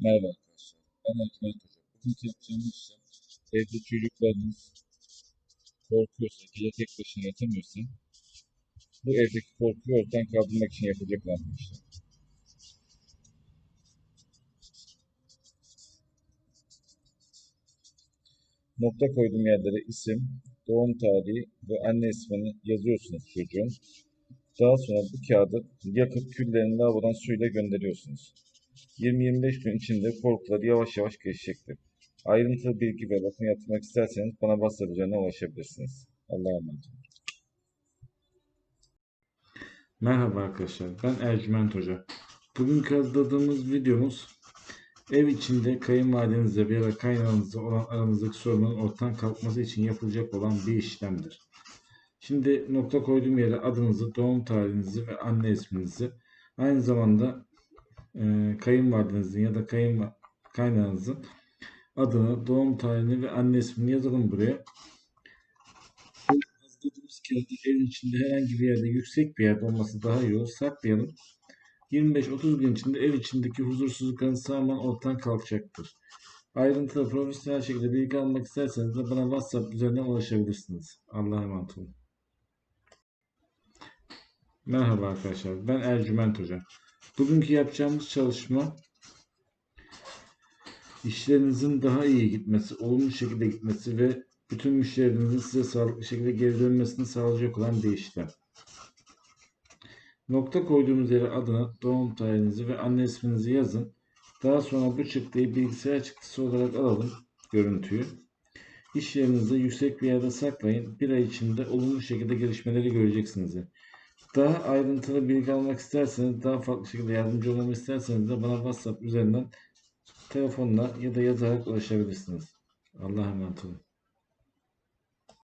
Merhaba arkadaşlar. Ben Ercüment Hoca. Bugünkü yapacağımız işlem evde çocuklarınız korkuyorsa, gece tek başına yatamıyorsa bu evdeki korkuyu ortadan kaldırmak için yapılacak olan bir işlem. Nokta koyduğum yerlere isim, doğum tarihi ve anne ismini yazıyorsunuz çocuğun. Daha sonra bu kağıdı yakıp küllerini lavabodan suyla gönderiyorsunuz. 20-25 gün içinde korkuları yavaş yavaş geçecektir. Ayrıntılı bilgi ve bakım yapmak isterseniz bana WhatsApp ulaşabilirsiniz. Allah'a emanet. Merhaba arkadaşlar, ben Ercüment Hoca. Bugünkü hazırladığımız videomuz ev içinde kayınvalidenizle veya kaynağınızla olan aranızdaki sorunun ortadan kalkması için yapılacak olan bir işlemdir. Şimdi nokta koyduğum yere adınızı, doğum tarihinizi ve anne isminizi aynı zamanda e, kayınvalidenizin ya da kayın, kaynağınızın adını, doğum tarihini ve anne ismini yazalım buraya. Bu hazırladığımız kağıdı evin içinde herhangi bir yerde yüksek bir yerde olması daha iyi olur. Saklayalım. 25-30 gün içinde ev içindeki huzursuzlukların tamamen ortadan kalkacaktır. Ayrıntılı profesyonel şekilde bilgi almak isterseniz de bana WhatsApp üzerinden ulaşabilirsiniz. Allah'a emanet olun. Merhaba arkadaşlar. Ben Ercüment Hoca. Bugünkü yapacağımız çalışma işlerinizin daha iyi gitmesi, olumlu şekilde gitmesi ve bütün müşterilerinizin size sağlıklı şekilde geri dönmesini sağlayacak olan bir işlem. Nokta koyduğumuz yere adını, doğum tarihinizi ve anne isminizi yazın. Daha sonra bu çıktıyı bilgisayar çıktısı olarak alalım görüntüyü. İş yerinizde yüksek bir yerde saklayın. Bir ay içinde olumlu şekilde gelişmeleri göreceksiniz. Daha ayrıntılı bilgi almak isterseniz, daha farklı şekilde yardımcı olmamı isterseniz de bana WhatsApp üzerinden telefonla ya da yazarak ulaşabilirsiniz. Allah'a emanet olun.